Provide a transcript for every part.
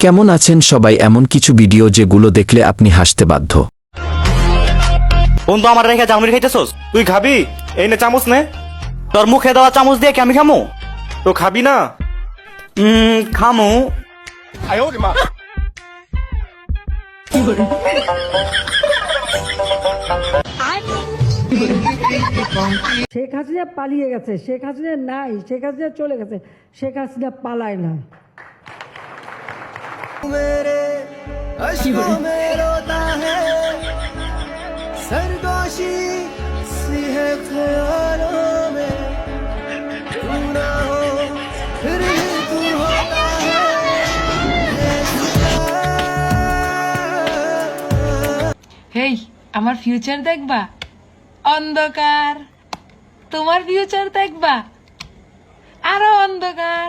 কেমন আছেন সবাই? এমন কিছু ভিডিও যেগুলো দেখলে আপনি হাসতে বাধ্য। বন্ধু আমার রেখে জামুরি খাইতেছস? তুই খাবি? এই না চামচ নে। তোর মুখে দেওয়া চামচ দিয়ে কি আমি খামু? তো খাবি না। উম, খামু। শেখ হাসিনা পালিয়ে গেছে শেখ হাসিনা নাই শেখ হাসিনা চলে গেছে শেখ হাসিনা পালায় না হেই আমার ফিউচার দেখবা? অন্ধকার। তোমার ফিউচার দেখবা? আরও অন্ধকার।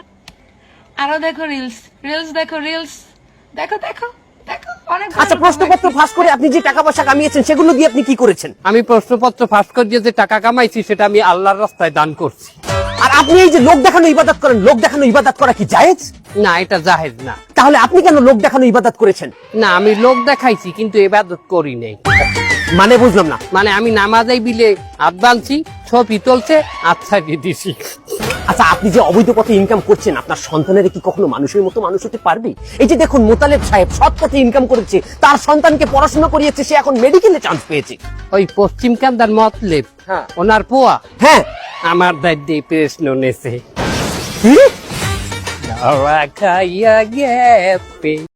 আরও দেখো রিলস রিলস দেখো রিলস দেখো দেখো আচ্ছা প্রশ্নপত্র ফাঁস করে আপনি যে টাকা পয়সা কামিয়েছেন সেগুলো দিয়ে আপনি কি করেছেন? আমি প্রশ্নপত্র ফাঁস করিয়ে যে টাকা কামাইছি সেটা আমি আল্লাহর রাস্তায় দান করছি। আর আপনি এই যে লোক দেখানো ইবাদত করেন লোক দেখানো ইবাদত করা কি জায়েজ? না এটা জাহেজ না। তাহলে আপনি কেন লোক দেখানো ইবাদত করেছেন? না আমি লোক দেখাইছি কিন্তু এবাদত করি নাই। মানে বুঝলাম না। মানে আমি নামাজাই বিলে হাত বানছি ছবি তুলছে আচ্ছা দিছি আচ্ছা আপনি যে অবৈধ পথে ইনকাম করছেন আপনার সন্তানের কি কখনো মানুষের মতো মানুষ হতে পারবে? এই যে দেখুন মোতালেব সাহেব সৎ পথে ইনকাম করেছে তার সন্তানকে পড়াশোনা করিয়েছে সে এখন মেডিকেলে চান্স পেয়েছে। ওই পশ্চিম কান্দার মতলেব হ্যাঁ। ওনার পোয়া হ্যাঁ। আমার দাদি প্রশ্ন নেছে। কি? খাইয়া গেছে।